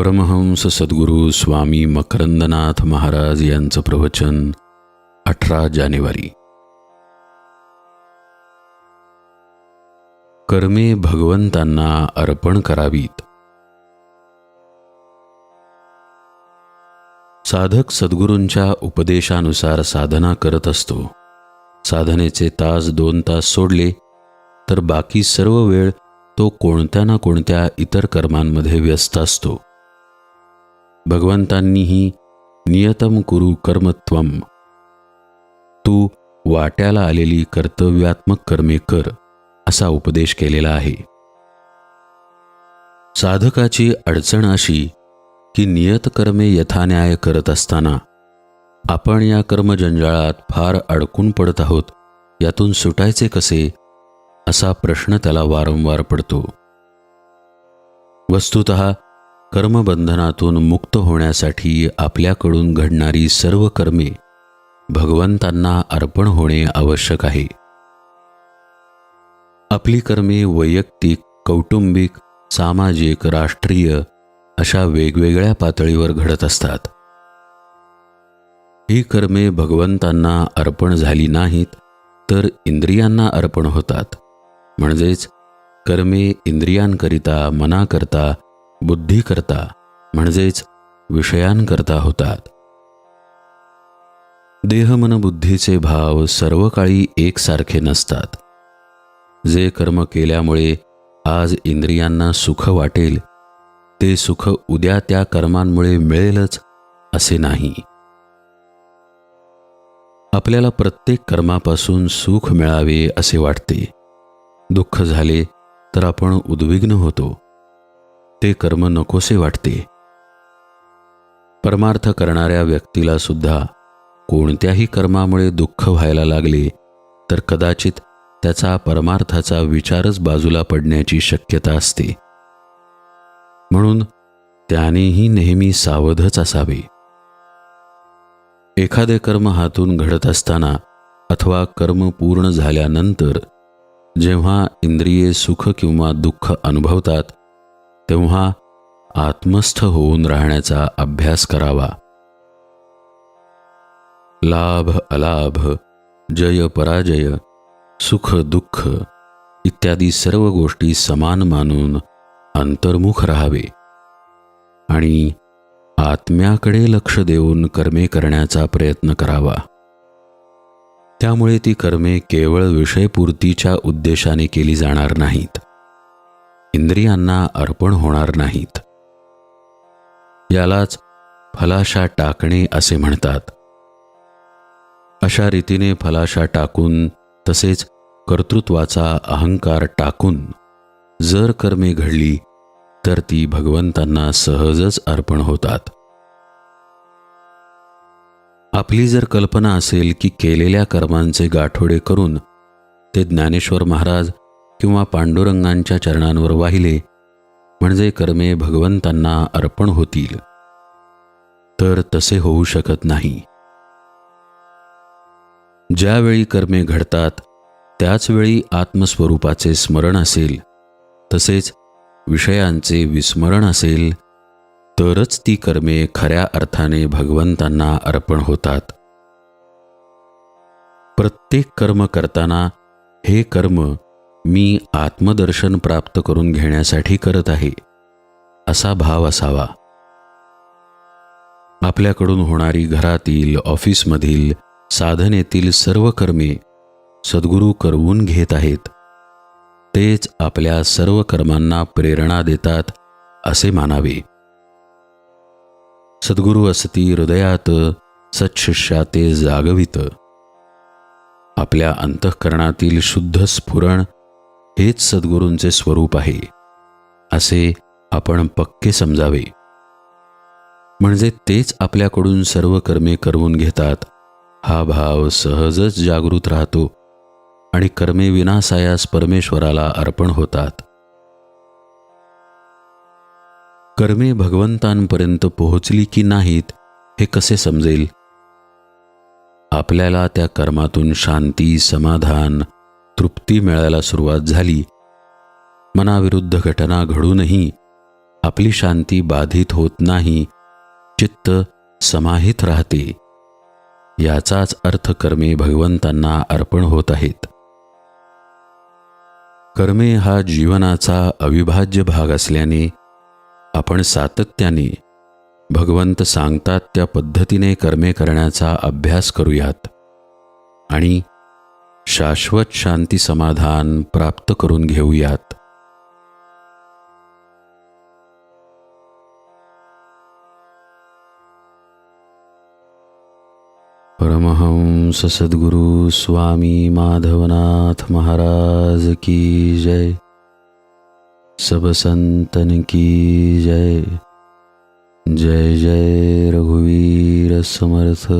परमहंस सद्गुरू स्वामी मकरंदनाथ महाराज यांचं प्रवचन अठरा जानेवारी. कर्मे भगवंतांना अर्पण करावीत. साधक सद्गुरूंच्या उपदेशानुसार साधना करत असतो. साधनेचे तास दोन तास सोडले तर बाकी सर्व वेळ तो कोणत्या ना कोणत्या इतर कर्मांमध्ये व्यस्त असतो. भगवंतांनीही नियतम कुरु कर्मत्वम तू वाट्याला आलेली कर्तव्यात्मक कर्मे कर असा उपदेश केलेला आहे. साधकाची अडचण अशी की नियत कर्मे यथान्याय करत असताना आपण या कर्मजंजाळात फार अडकून पडत आहोत यातून सुटायचे कसे असा प्रश्न त्याला वारंवार पडतो. वस्तुत कर्मबंधनातून मुक्त होण्यासाठी आपल्याकडून घडणारी सर्व कर्मे भगवंतांना अर्पण होणे आवश्यक आहे. आपली कर्मे वैयक्तिक कौटुंबिक सामाजिक राष्ट्रीय अशा वेगवेगळ्या पातळीवर घडत असतात. ही कर्मे भगवंतांना अर्पण झाली नाहीत तर इंद्रियांना अर्पण होतात. म्हणजेच कर्मे इंद्रियांकरिता मनाकरता बुद्धीकरता म्हणजेच विषयांकरता होतात. देहमनबुद्धीचे भाव सर्व काळी एकसारखे नसतात. जे कर्म केल्यामुळे आज इंद्रियांना सुख वाटेल ते सुख उद्या त्या कर्मांमुळे मिळेलच असे नाही. आपल्याला प्रत्येक कर्मापासून सुख मिळावे असे वाटते. दुःख झाले तर आपण उद्विग्न होतो. ते कर्म नकोसे वाटते. परमार्थ करणाऱ्या व्यक्तीला सुद्धा कोणत्याही कर्मामुळे दुःख व्हायला लागले तर कदाचित त्याचा परमार्थाचा विचारच बाजूला पडण्याची शक्यता असते. म्हणून त्यानेही नेहमी सावधच असावे. एखादे कर्म हातून घडत असताना अथवा कर्म पूर्ण झाल्यानंतर जेव्हा इंद्रिये सुख किंवा दुःख अनुभवतात तेव्हा आत्मस्थ होऊन राहण्याचा अभ्यास करावा. लाभ अलाभ जय पराजय सुख दुःख इत्यादी सर्व गोष्टी समान मानून अंतर्मुख राहावे आणि आत्म्याकडे लक्ष देऊन कर्मे करण्याचा प्रयत्न करावा. त्यामुळे ती कर्मे केवळ विषयपूर्तीच्या उद्देशाने केली जाणार नाहीत. इंद्रियांना अर्पण होणार नाहीत. यालाच फलाशा टाकणे असे म्हणतात. अशा रीतीने फलाशा टाकून तसेच कर्तृत्वाचा अहंकार टाकून जर कर्मे घडली तर ती भगवंतांना सहजच अर्पण होतात. आपली जर कल्पना असेल की केलेल्या कर्मांचे गाठोडे करून ते ज्ञानेश्वर महाराज किंवा पांडुरंगांच्या चरणांवर वाहिले म्हणजे कर्मे भगवंतांना अर्पण होतील. तर तसे होऊ शकत नाही. ज्यावेळी कर्मे घडतात त्याचवेळी आत्मस्वरूपाचे स्मरण असेल तसेच विषयांचे विस्मरण असेल तरच ती कर्मे खऱ्या अर्थाने भगवंतांना अर्पण होतात. प्रत्येक कर्म करताना हे कर्म मी आत्मदर्शन प्राप्त करून घेण्यासाठी करत आहे. असा भाव असावा. आपल्याकडून होणारी घरातील ऑफिसमधील साधनेतील सर्व कर्मे सद्गुरू करवून घेत आहेत. तेच आपल्या सर्व कर्मांना प्रेरणा देतात असे मानावे. सद्गुरू असती हृदयात सच्छिष्या ते जागवित. आपल्या अंतःकरणातील शुद्ध स्फुरण हेच सद्गुरूंचे स्वरूप आहे असे आपण पक्के समजावे. म्हणजे तेच आपल्याकडून सर्व कर्मे करवून घेतात हा भाव सहजच जागृत राहतो आणि कर्मे विनासायास परमेश्वराला अर्पण होतात. कर्मे भगवंतांपर्यंत पोहोचली की नाहीत हे कसे समजेल? आपल्याला त्या कर्मातून शांती समाधान तृप्ती मिळायला सुरुवात झाली. मनाविरुद्ध घटना घडूनही आपली शांती बाधित होत नाही चित्त समाहित राहते. याचाच अर्थ कर्मे भगवंतांना अर्पण होत आहेत. कर्मे हा जीवनाचा अविभाज्य भाग असल्याने आपण सातत्याने भगवंत सांगतात त्या पद्धतीने कर्मे करण्याचा अभ्यास करूयात. आणि शाश्वत शांती समाधान प्राप्त करून घेऊयात. परमहंस सद्गुरु स्वामी माधवनाथ महाराज की जय। सब संतन की जय। जय जय रघुवीर समर्थ।